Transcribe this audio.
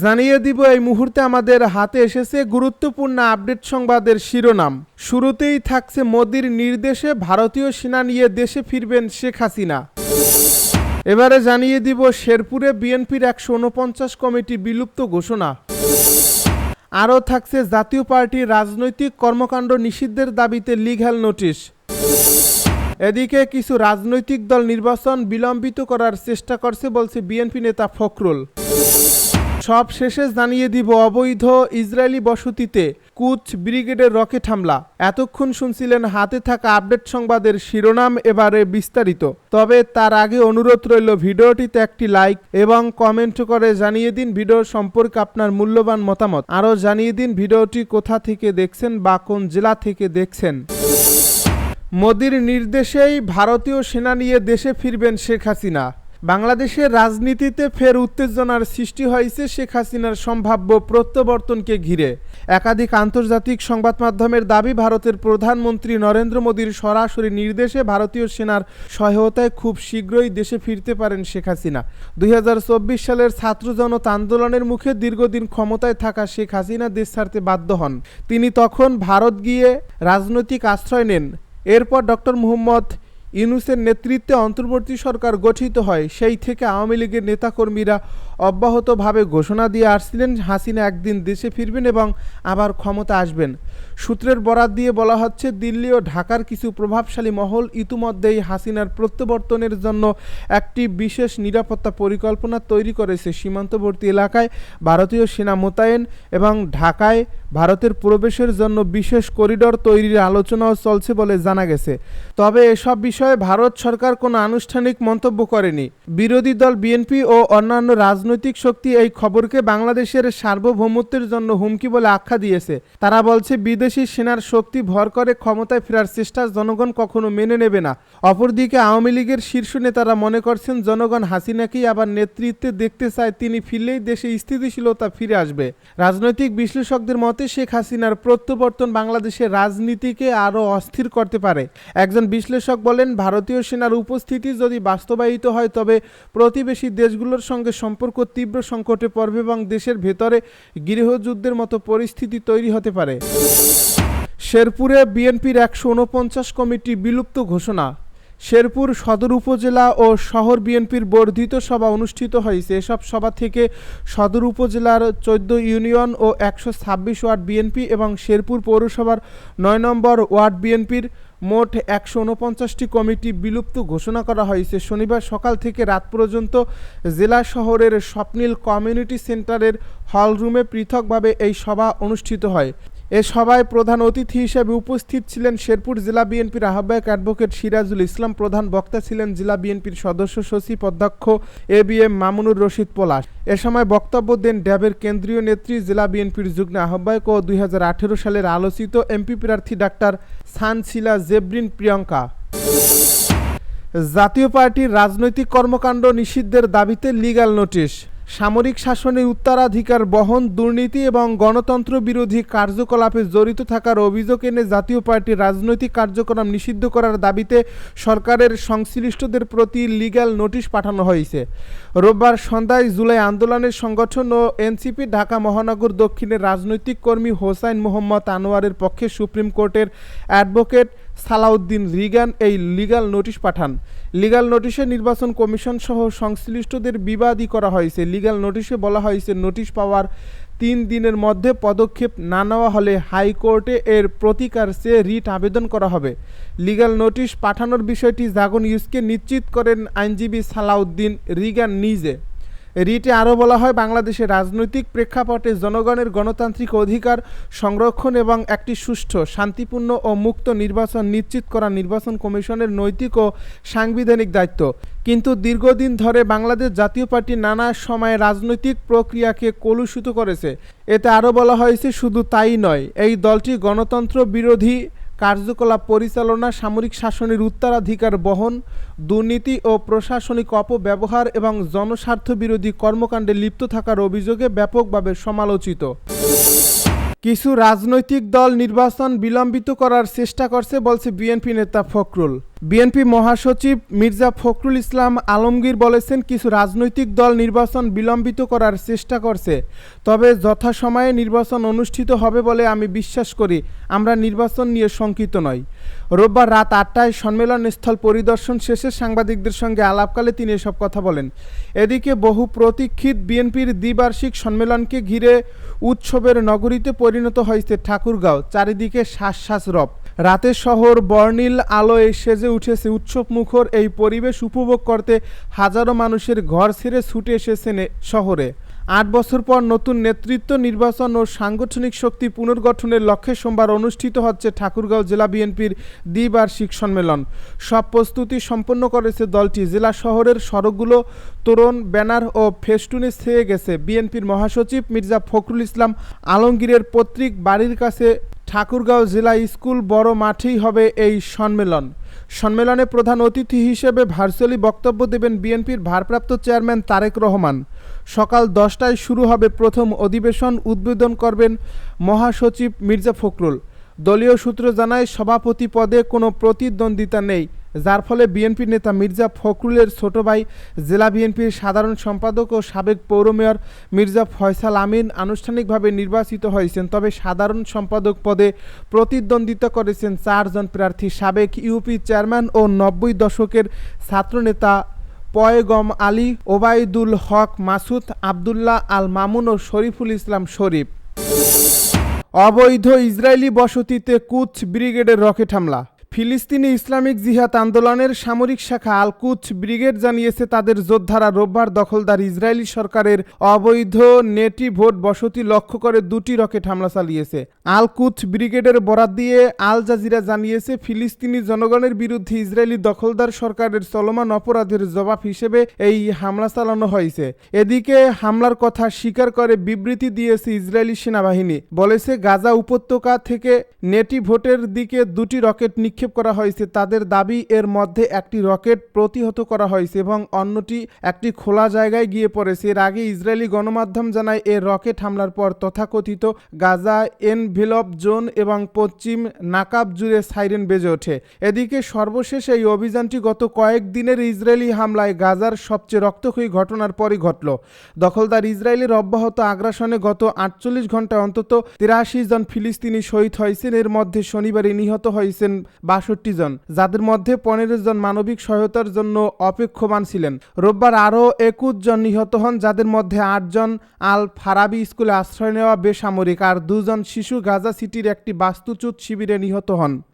জানিয়ে দিব, এই মুহূর্তে আমাদের হাতে এসেছে গুরুত্বপূর্ণ আপডেট সংবাদের শিরোনাম। শুরুতেই থাকছে মোদির নির্দেশে ভারতীয় সেনা নিয়ে দেশে ফিরবেন শেখ হাসিনা। এবারে জানিয়ে দিব, শেরপুরে বিএনপির একশো উনপঞ্চাশ কমিটি বিলুপ্ত ঘোষণা। আরও থাকছে, জাতীয় পার্টির রাজনৈতিক কর্মকাণ্ড নিষিদ্ধের দাবিতে লিগ্যাল নোটিশ। এদিকে কিছু রাজনৈতিক দল নির্বাচন বিলম্বিত করার চেষ্টা করছে বলছে বিএনপি নেতা ফখরুল। সব শেষে জানিয়ে দিব অবৈধ ইসরায়েলি বসতিতে কুচ ব্রিগেডের রকেট হামলা। এতক্ষণ শুনছিলেন হাতে থাকা আপডেট সংবাদের শিরোনাম এবারে বিস্তারিত। তবে তার আগে অনুরোধ রইল ভিডিওটিতে একটি লাইক এবং কমেন্ট করে জানিয়ে দিন ভিডিও সম্পর্কে আপনার মূল্যবান মতামত। আরও জানিয়ে দিন ভিডিওটি কোথা থেকে দেখছেন বা কোন জেলা থেকে দেখছেন। মোদির নির্দেশেই ভারতীয় সেনা নিয়ে দেশে ফিরবেন শেখ হাসিনা। বাংলাদেশের রাজনীতিতে ফের উত্তেজনার সৃষ্টি হয়েছে শেখ হাসিনার সম্ভাব্য প্রত্যাবর্তনকে ঘিরে। একাধিক আন্তর্জাতিক সংবাদ মাধ্যমের দাবি, ভারতের প্রধানমন্ত্রী নরেন্দ্র মোদীর সরাসরি নির্দেশে ভারতীয় সেনার সহায়তায় খুব শীঘ্রই দেশে ফিরতে পারেন শেখ হাসিনা। দুই হাজার চব্বিশ সালের ছাত্র জনতা আন্দোলনের মুখে দীর্ঘদিন ক্ষমতায় থাকা শেখ হাসিনা দেশ ছাড়তে বাধ্য হন। তিনি তখন ভারত গিয়ে রাজনৈতিক আশ্রয় নেন। এরপর ডক্টর মুহম্মদ ইউনুসের নেতৃত্বে অন্তর্বর্তী সরকার গঠিত হয় সেই থেকে আওয়ামী লীগের নেতাকর্মীরা অব্যাহতভাবে ঘোষণা দিয়ে আসছিলেন হাসিনা একদিন দেশে ফিরবেন এবং আবার ক্ষমতা আসবেন। সূত্রের বরাত দিয়ে বলা হচ্ছে, দিল্লি ও ঢাকার কিছু প্রভাবশালী মহল ইতিমধ্যেই হাসিনার প্রত্যাবর্তনের জন্য একটি বিশেষ নিরাপত্তা পরিকল্পনা তৈরি করেছে সীমান্তবর্তী এলাকায়। ভারতীয় সেনা মোতায়েন এবং ঢাকায় ভারতের প্রবেশের জন্য বিশেষ করিডর তৈরির আলোচনাও চলছে বলে জানা গেছে। তবে এসব বিষয়ে ভারত সরকার কোনো আনুষ্ঠানিক মন্তব্য করেনি। বিরোধী দল বিএনপি ও অন্যান্য রাজনৈতিক শক্তি এই খবরকে বাংলাদেশের সার্বভৌমত্বের জন্য হুমকি বলে আখ্যা দিয়েছে। তারা বলছে, বিদেশি সেনার শক্তি ভর করে ক্ষমতায় ফেরার চেষ্টা জনগণ কখনো মেনে নেবে না। অপরদিকে আওয়ামী লীগের শীর্ষ নেতারা মনে করছেন, জনগণ হাসিনাকেই আবার নেতৃত্বে দেখতে চায়, তিনি ফিরলেই দেশে স্থিতিশীলতা ফিরে আসবে। রাজনৈতিক বিশ্লেষকদের মতে, শেখ হাসিনার প্রত্যাবর্তন বাংলাদেশের রাজনীতিকে আরও অস্থির করতে পারে। একজন বিশ্লেষক বলেন, ভারতীয় সেনার উপস্থিতি যদি বাস্তবায়িত হয়, তবে প্রতিবেশী দেশগুলোর সঙ্গে সম্পর্ক তীব্র সংকটে পড়বে এবং দেশের ভেতরে গৃহযুদ্ধের মতো পরিস্থিতি তৈরি হতে পারে। শেরপুরে বিএনপির একশো উনপঞ্চাশ কমিটি বিলুপ্ত ঘোষণা। শেরপুর সদর উপজেলা ও শহর বিএনপির বর্ধিত সভা অনুষ্ঠিত হয়েছে। এসব সভা থেকে সদর উপজেলার চোদ্দ ইউনিয়ন ও একশো ছাব্বিশ ওয়ার্ড বিএনপি এবং শেরপুর পৌরসভার নয় নম্বর ওয়ার্ড বিএনপির মোট একশো উনপঞ্চাশটি কমিটি বিলুপ্ত ঘোষণা করা হয়েছে। শনিবার সকাল থেকে রাত পর্যন্ত জেলা শহরের স্বপ্নিল কমিউনিটি সেন্টারের হলরুমে পৃথকভাবে এই সভা অনুষ্ঠিত হয়। এ সভায় প্রধান অতিথি হিসেবে উপস্থিত ছিলেন শেরপুর জেলা বিএনপির আহ্বায়ক অ্যাডভোকেট সিরাজুল ইসলাম, প্রধান বক্তা ছিলেন জেলা বিএনপির সদস্য সচিব অধ্যক্ষ A B M Mamunur Rashid Palash. এ সময় বক্তব্য দেন ড্যাবের কেন্দ্রীয় নেত্রী, জেলা বিএনপির যুগ্ম আহ্বায়ক ও দুই হাজার আঠেরো সালের আলোচিত এমপি প্রার্থী ডাক্তার সানশিলা জেব্রিন প্রিয়ঙ্কা। জাতীয় পার্টির রাজনৈতিক কর্মকাণ্ড নিষিদ্ধের দাবিতে লিগ্যাল নোটিশ। সামরিক শাসনের উত্তরাধিকার বহন, দুর্নীতি এবং গণতন্ত্র বিরোধী কার্যকলাপে জড়িত থাকার অভিযোগ এনে জাতীয় পার্টির রাজনৈতিক কার্যক্রম নিষিদ্ধ করার দাবিতে সরকারের সংশ্লিষ্টদের প্রতি লিগ্যাল নোটিশ পাঠানো হয়েছে। রোববার সন্ধ্যায় জুলাই আন্দোলনের সংগঠন ও এনসিপি ঢাকা মহানগর দক্ষিণের রাজনৈতিক কর্মী হোসাইন মোহাম্মদ আনোয়ারের পক্ষে সুপ্রিম কোর্টের অ্যাডভোকেট সালাউদ্দিন রিগান এই লিগাল নোটিশ পাঠান। লিগাল নোটিশে নির্বাচন কমিশন সহ সংশ্লিষ্টদের বিবাদী করা হয়েছে। লিগাল নোটিশে বলা হয়েছে, নোটিশ পাওয়ার তিন দিনের মধ্যে পদক্ষেপ না নেওয়া হলে হাইকোর্টে এর প্রতিকার চেয়ে রিট আবেদন করা হবে। লিগাল নোটিশ পাঠানোর বিষয়টি জাগন ইউজকে নিশ্চিত করেন আইনজীবী সালাউদ্দিন রিগান নিজে। রিটে আরও বলা হয়, বাংলাদেশের রাজনৈতিক প্রেক্ষাপটে জনগণের গণতান্ত্রিক অধিকার সংরক্ষণ এবং একটি সুষ্ঠু, শান্তিপূর্ণ ও মুক্ত নির্বাচন নিশ্চিত করা নির্বাচন কমিশনের নৈতিক ও সাংবিধানিক দায়িত্ব। কিন্তু দীর্ঘদিন ধরে বাংলাদেশ জাতীয় পার্টি নানা সময়ে রাজনৈতিক প্রক্রিয়াকে কলুষিত করেছে। এতে আরও বলা হয়েছে, শুধু তাই নয়, এই দলটি গণতন্ত্র বিরোধী কার্যকলাপ পরিচালনা, সামরিক শাসনের উত্তরাধিকার বহন, দুর্নীতি ও প্রশাসনিক অপব্যবহার এবং জনস্বার্থ বিরোধী কর্মকাণ্ডে লিপ্ত থাকার অভিযোগে ব্যাপকভাবে সমালোচিত। কিছু রাজনৈতিক দল নির্বাচন বিলম্বিত করার চেষ্টা করছে, বলছে বিএনপি নেতা ফখরুল। বিএনপি মহাসচিব মির্জা ফখরুল ইসলাম আলমগীর বলেছেন, কিছু রাজনৈতিক দল নির্বাচন বিলম্বিত করার চেষ্টা করছে, তবে যথাসময়ে নির্বাচন অনুষ্ঠিত হবে বলে আমি বিশ্বাস করি, আমরা নির্বাচন নিয়ে শঙ্কিত নই। রোববার রাত আটটায় সম্মেলন স্থল পরিদর্শন শেষে সাংবাদিকদের সঙ্গে আলাপকালে তিনি এসব কথা বলেন। এদিকে বহু প্রতীক্ষিত বিএনপির দ্বিবার্ষিক সম্মেলনকে ঘিরে উৎসবের নগরীতে পরিণত হয়েছে ঠাকুরগাঁও, চারিদিকে শ্বাস শ্বাস রব রাতে শহর বর্ণিল আলোয় সেজে উঠেছে উৎসব মুখর এই পরিবেশ উপভোগ করতে হাজারো মানুষের ঘর ছেড়ে ছুটে এসেছেন শহরে। আট বছর পর নতুন নেতৃত্ব, নির্বাচন ও সাংগঠনিক শক্তি পুনর্গঠনের লক্ষ্যে সোমবার অনুষ্ঠিত হচ্ছে ঠাকুরগাঁও জেলা বিএনপির দ্বিবার্ষিক সম্মেলন। সব প্রস্তুতি সম্পন্ন করেছে দলটি। জেলা শহরের সড়কগুলো, তোরণ, ব্যানার ও ফেস্টুনে ছেয়ে গেছে। বিএনপির মহাসচিব মির্জা ফখরুল ইসলাম আলমগীরের পৈতৃক বাড়ির কাছে ঠাকুরগাঁও জেলা স্কুল বড় মাঠেই হবে এই সম্মেলন। সম্মেলনে প্রধান অতিথি হিসেবে ভার্চুয়ালি বক্তব্য দেবেন বিএনপির ভারপ্রাপ্ত চেয়ারম্যান তারেক রহমান। সকাল দশটায় শুরু হবে প্রথম অধিবেশন, উদ্বোধন করবেন মহাসচিব মির্জা ফখরুল। দলীয় সূত্র জানায়, সভাপতি পদে কোনো প্রতিদ্বন্দ্বিতা নেই। যার ফলে বিএনপি নেতা মির্জা ফখরুলের ছোট ভাই জেলা বিএনপির সাধারণ সম্পাদক ও সাবেক পৌর মেয়র মির্জা ফয়সাল আমিন আনুষ্ঠানিকভাবে নির্বাচিত হয়েছেন, তবে সাধারণ সম্পাদক পদে প্রতিদ্বন্দ্বিতা করেছেন চারজন প্রার্থী। সাবেক ইউপি চেয়ারম্যান ও নব্বই দশকের ছাত্রনেতা পয়েগম আলী, ওবায়দুল হক, মাসুদ আবদুল্লাহ আল মামুন ও শরীফুল ইসলাম শরীফ। অবৈধ ইসরায়েলি বসতিতে কুচ ব্রিগেডের রকেট হামলা। ফিলিস্তিনি ইসলামিক জিহাদ আন্দোলনের সামরিক শাখা আলকুচ ব্রিগেড জানিয়েছে, তাদের যোদ্ধারা রোববার দখলদার ইসরায়েলি সরকারের অবৈধ নেটি ভোট বসতি লক্ষ্য করে দুটি রকেট হামলা চালিয়েছে। আলকুচ ব্রিগেডের বরাত দিয়ে আল জাজিরা জানিয়েছে, ফিলিস্তিনি জনগণের বিরুদ্ধে ইসরায়েলি দখলদার সরকারের চলমান অপরাধের জবাব হিসেবে এই হামলা চালানো হয়েছে। এদিকে হামলার কথা স্বীকার করে বিবৃতি দিয়েছে ইসরায়েলি সেনাবাহিনী। বলেছে, গাজা উপত্যকা থেকে নেটি ভোটের দিকে দুটি রকেট নিক্ষেপ করা হয়েছে। তাদের দাবি, এর মধ্যে একটি রকেট প্রতিহত করা হয়েছে এবং অন্যটি একটি খোলা জায়গায় গিয়ে পড়েছে। এর আগে ইসরায়েলি গণমাধ্যম জানায়, এ রকেট হামলার পর তথাকথিত গাজা, এনভেলপ জোন এবং পশ্চিম নাকাব জুড়ে সাইরেন বেজে ওঠে। এদিকে সর্বশেষ এই অভিযানটি গত কয়েকদিনের ইসরায়েলি হামলায় গাজার সবচেয়ে রক্তক্ষয়ী ঘটনার পরই ঘটল। দখলদার ইসরায়েলের অব্যাহত আগ্রাসনে গত আটচল্লিশ ঘন্টায় অন্তত তিরাশি জন ফিলিস্তিনি শহীদ হয়েছেন। এর মধ্যে শনিবারে নিহত হয়েছেন বাষট্টি জন, যাদের মধ্যে পনেরো জন মানবিক সহায়তার জন্য অপেক্ষমান ছিলেন। রোববার আরও একুশ জন নিহত হন, যাদের মধ্যে আটজন আল ফারাবি স্কুলে আশ্রয় নেওয়া বেসামরিক, আর দুজন শিশু গাজা সিটির একটি বাস্তুচ্যুত শিবিরে নিহত হন।